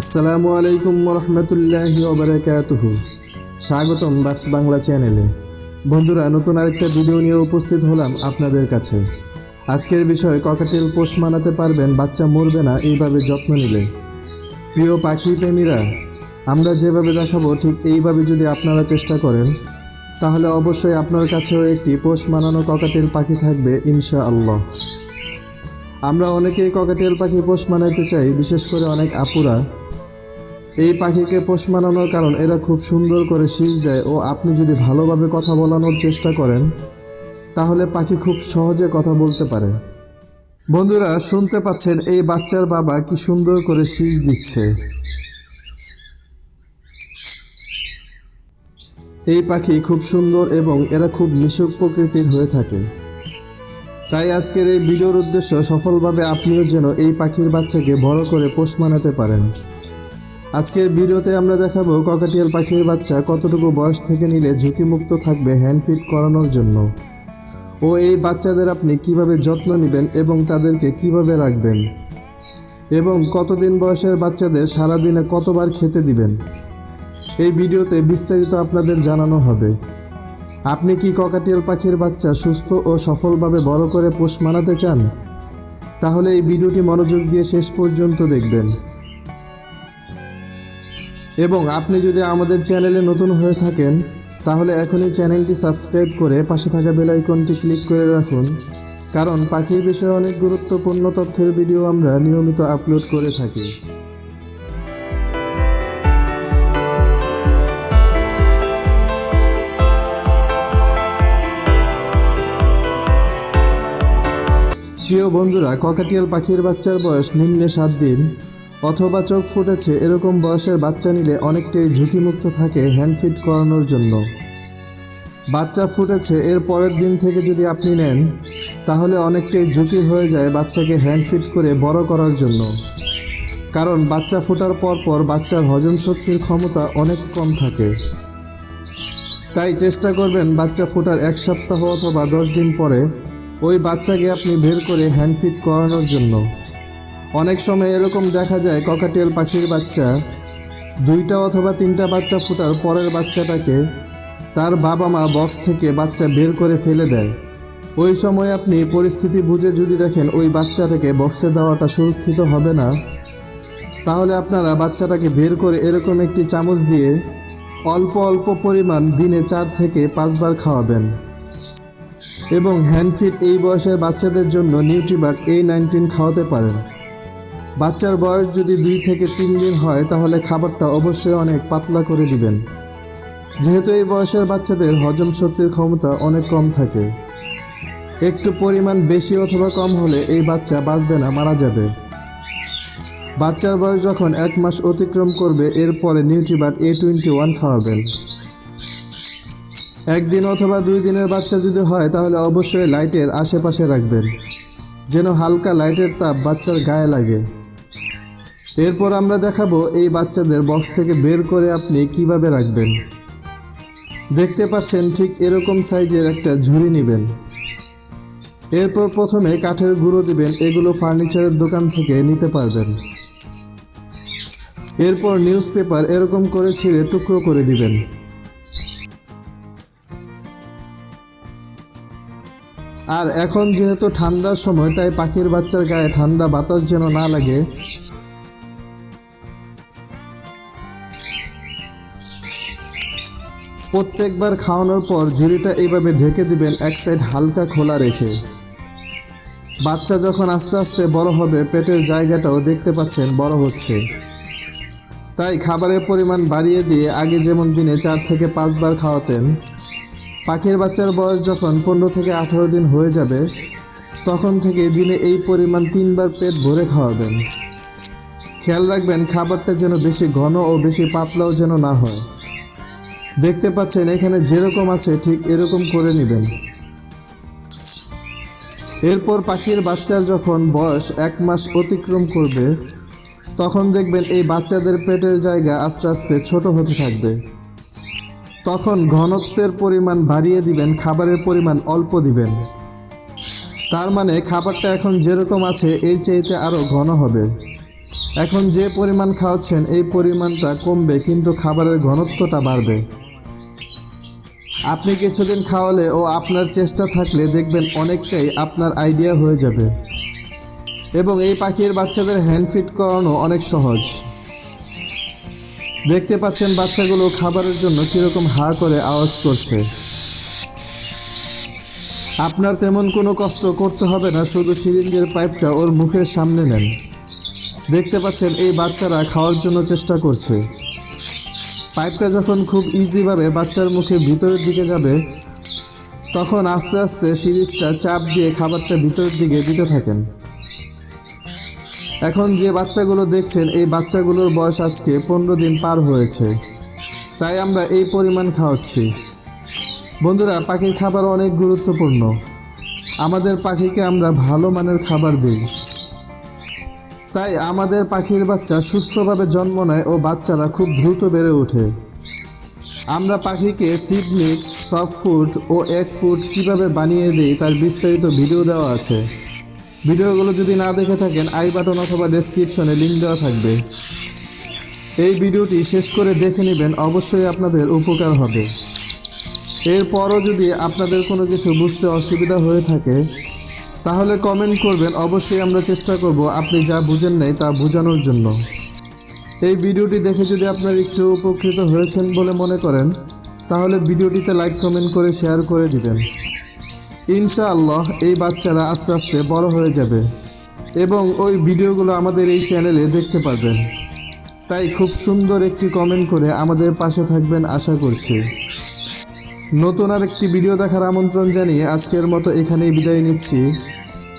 আসসালামু আলাইকুম রহমতুল্লাহি ওবরাকাতুহু। স্বাগতম বাক্স বাংলা চ্যানেলে। বন্ধুরা, নতুন আরেকটা ভিডিও নিয়ে উপস্থিত হলাম আপনাদের কাছে। আজকের বিষয়, ককাটেল পোষ মানাতে পারবেন, বাচ্চা মরবে না, এইভাবে যত্ন নিলে। প্রিয় পাখি প্রেমীরা আমরা যেভাবে দেখাবো, ঠিক এইভাবে যদি আপনারা চেষ্টা করেন, তাহলে অবশ্যই আপনার কাছেও একটি পোষ মানানো ককাটেল পাখি থাকবে ইনশা আল্লাহ আমরা অনেকেই ককাটেল পাখি পোষ মানাইতে চাই, বিশেষ করে অনেক আপুরা। এই পাখিকে পোষ মানানোর কারণ এরা খুব সুন্দর করে শীষ দেয় ও আপনি যদি ভালোভাবে কথা বলানোর চেষ্টা করেন, তাহলে পাখি খুব সহজে কথা বলতে পারে। বন্ধুরা, শুনতে পাচ্ছেন এই বাচ্চার বাবা কি সুন্দর করে শীষ দিচ্ছে। এই পাখি খুব সুন্দর এবং এরা খুব মিশুক প্রকৃতির হয়ে থাকে। তাই আজকের এই ভিডিওর উদ্দেশ্য সফলভাবে আপনিও যেন এই পাখির বাচ্চাকে বড় করে পোষ মানাতে পারেন। আজকের ভিডিওতে আমরা দেখাবো ককাটিয়াল পাখির বাচ্চা কতটুকু বয়স থেকে নিলে ঝুঁকিমুক্ত থাকবে হ্যান্ড ফিট করানোর জন্য। ও এই বাচ্চাদের আপনি কীভাবে যত্ন নেবেন এবং তাদেরকে কীভাবে রাখবেন? এবং কতদিন বয়সের বাচ্চাদের সারাদিনে কতবার খেতে দিবেন? এই ভিডিওতে বিস্তারিত আপনাদের জানানো হবে। আপনি কি ককাটিয়াল পাখির বাচ্চা সুস্থ ও সফলভাবে বড় করে পোষ মানাতে চান? তাহলে এই ভিডিওটি মনোযোগ দিয়ে শেষ পর্যন্ত দেখবেন। এবং আপনি যদি আমাদের চ্যানেলে নতুন হয়ে থাকেন, তাহলে এখনই চ্যানেলটি সাবস্ক্রাইব করে পাশে থাকা বেল আইকনটি ক্লিক করে রাখুন। কারণ পাখির বিষয়ে অনেক গুরুত্বপূর্ণ তথ্যের ভিডিও আমরা নিয়মিত আপলোড করে থাকি। প্রিয় বন্ধুরা, ককাটিয়াল পাখির বাচ্চার বয়স নিম্নে সাত দিন। অথবা চোখ ফুটেছে এরকম বয়সের বাচ্চা নিলে অনেকটাই ঝুঁকিমুক্ত থাকে হ্যান্ড ফিট করানোর জন্য। বাচ্চা ফুটেছে, এর পরের দিন থেকে যদি আপনি নেন, তাহলে অনেকটাই ঝুঁকি হয়ে যায় বাচ্চাকে হ্যান্ড ফিট করে বড় করার জন্য। কারণ বাচ্চা ফোটার পর পর বাচ্চার হজম শক্তির ক্ষমতা অনেক কম থাকে। তাই চেষ্টা করবেন বাচ্চা ফোটার এক সপ্তাহ অথবা দশ দিন পরে ওই বাচ্চাকে আপনি বের করে হ্যান্ড ফিট করানোর জন্য। অনেক সময় এরকম দেখা যায় ককাটিয়াল পাখির বাচ্চা দুইটা অথবা তিনটা বাচ্চা ফোটার পরের বাচ্চাটাকে তার বাবা মা বক্স থেকে বাচ্চা বের করে ফেলে দেয়। ওই সময় আপনি পরিস্থিতি বুঝে যদি দেখেন ওই বাচ্চাটাকে বক্সে দেওয়াটা সুরক্ষিত হবে না, তাহলে আপনারা বাচ্চাটাকে বের করে এরকম একটি চামচ দিয়ে অল্প অল্প পরিমাণ দিনে চার থেকে পাঁচবার খাওয়াবেন। এবং হ্যান্ডফিট এই বয়সের বাচ্চাদের জন্য নিউট্রিবার্ট এ নাইনটিন খাওয়াতে পারেন। বাচ্চার বয়স যদি দুই থেকে তিন দিন হয়, তাহলে খাবারটা অবশ্যই অনেক পাতলা করে দিবেন। যেহেতু এই বয়সের বাচ্চাদের হজম শক্তির ক্ষমতা অনেক কম থাকে। একটু পরিমাণ বেশি অথবা কম হলে এই বাচ্চা বাঁচবে না, মারা যাবে। বাচ্চার বয়স যখন এক মাস অতিক্রম করবে, এরপরে নিউট্রিবার্ট এ টোয়েন্টি ওয়ান খাওয়াবেন। একদিন অথবা দুই দিনের বাচ্চা যদি হয়, তাহলে অবশ্যই লাইটের আশেপাশে রাখবেন, যেন হালকা লাইটের তাপ বাচ্চার গায়ে লাগে। এরপর আমরা দেখাবো এই বাচ্চাদের বক্স থেকে বের করে আপনি কীভাবে রাখবেন। দেখতে পাচ্ছেন ঠিক এরকম সাইজের একটা ঝুড়ি নেবেন। এরপর প্রথমে কাঠের গুঁড়ো দিবেন, এগুলো ফার্নিচারের দোকান থেকে নিতে পারবেন। এরপর নিউজ পেপার এরকম করে ছিঁড়ে টুকরো করে দিবেন। আর এখন যেহেতু ঠান্ডার সময়, তাই পাখির বাচ্চার গায়ে ঠান্ডা বাতাস যেন না লাগে প্রত্যেকবার খাওয়ানোর পর ঝুড়িটা এইভাবে ঢেকে দিবেন এক সাইড হালকা খোলা রেখে। বাচ্চা যখন আস্তে আস্তে বড় হবে, পেটের জায়গাটাও দেখতে পাচ্ছেন বড় হচ্ছে। তাই খাবারের পরিমাণ বাড়িয়ে দিয়ে আগে যেমন দিনে চার থেকে পাঁচবার খাওয়াতেন, পাখির বাচ্চার বয়স যখন পনেরো থেকে আঠারো দিন হয়ে যাবে, তখন থেকে দিনে এই পরিমাণ তিনবার পেট ভরে খাওয়াবেন। খেয়াল রাখবেন, খাবারটা যেন বেশি ঘন ও বেশি পাতলাও যেন না হয়। দেখতে পাচ্ছেন, এখানে যেরকম আছে, ঠিক এরকম করে নেবেন। এরপর পাখির বাচ্চার যখন বয়স এক মাস অতিক্রম করবে, তখন দেখবেন এই বাচ্চাদের পেটের জায়গা আস্তে আস্তে ছোট হতে থাকবে। তখন ঘনত্বের পরিমাণ বাড়িয়ে দিবেন, খাবারের পরিমাণ অল্প দিবেন। তার মানে খাবারটা এখন যেরকম আছে, এর চাইতে আরও ঘন হবে। এখন যে পরিমাণ খাওয়াচ্ছেন, এই পরিমাণটা কমবে, কিন্তু খাবারের ঘনত্বটা বাড়বে। আপনি কিছুদিন খাওয়ালে ও আপনার চেষ্টা থাকলে দেখবেন অনেকটাই আপনার আইডিয়া হয়ে যাবে। এবং এই পাখির বাচ্চাদের হ্যান্ড ফিট করানো অনেক সহজ। দেখতে পাচ্ছেন বাচ্চাগুলো খাবারের জন্য কীরকম হা করে আওয়াজ করছে। আপনার তেমন কোনো কষ্ট করতে হবে না, শুধু সিরিঞ্জের পাইপটা ওর মুখের সামনে নেন। দেখতে পাচ্ছেন এই বাচ্চারা খাওয়ার জন্য চেষ্টা করছে। পাইপটা যখন খুব ইজিভাবে বাচ্চার মুখে ভিতরের দিকে যাবে, তখন আস্তে আস্তে সিরিজটা চাপ দিয়ে খাবারটা ভিতরের দিকে দিতে থাকেন। এখন যে বাচ্চাগুলো দেখছেন, এই বাচ্চাগুলোর বয়স আজকে পনেরো দিন পার হয়েছে। তাই আমরা এই পরিমাণ খাওয়াচ্ছি। বন্ধুরা, পাখির খাবার অনেক গুরুত্বপূর্ণ। আমাদের পাখিকে আমরা ভালো মানের খাবার দিই। তাই আমাদের পাখির বাচ্চা সুস্থভাবে জন্ম নেয় ও বাচ্চারা খুব দ্রুত বেড়ে ওঠে। আমরা পাখিকে সিড মিক্স সফট ফুড ও এক ফুড কীভাবে বানিয়ে দিই তার বিস্তারিত ভিডিও দেওয়া আছে। ভিডিওগুলো যদি না দেখে থাকেন, আই বাটন অথবা ডেসক্রিপশনে লিঙ্ক দেওয়া থাকবে। এই ভিডিওটি শেষ করে দেখে নেবেন, অবশ্যই আপনাদের উপকার হবে। এরপরও যদি আপনাদের কোনো কিছু বুঝতে অসুবিধা হয়ে থাকে তাহলে কমেন্ট করবেন, অবশ্যই আমরা চেষ্টা করব আপনি যা বুঝেন নাই তা বোঝানোর জন্য। এই ভিডিওটি দেখে যদি আপনার একটু উপকৃত হয়েছেন বলে মনে করেন, তাহলে ভিডিওটিতে লাইক কমেন্ট করে শেয়ার করে দিবেন। ইনশাআল্লাহ এই বাচ্চারা আস্তে আস্তে বড় হয়ে যাবে এবং ওই ভিডিওগুলো আমাদের এই চ্যানেলে দেখতে পারবেন। তাই খুব সুন্দর একটি কমেন্ট করে আমাদের পাশে থাকবেন আশা করছি। নতুন আর একটি ভিডিও দেখার আমন্ত্রণ জানিয়ে আজকের মতো এখানেই বিদায় নিচ্ছি।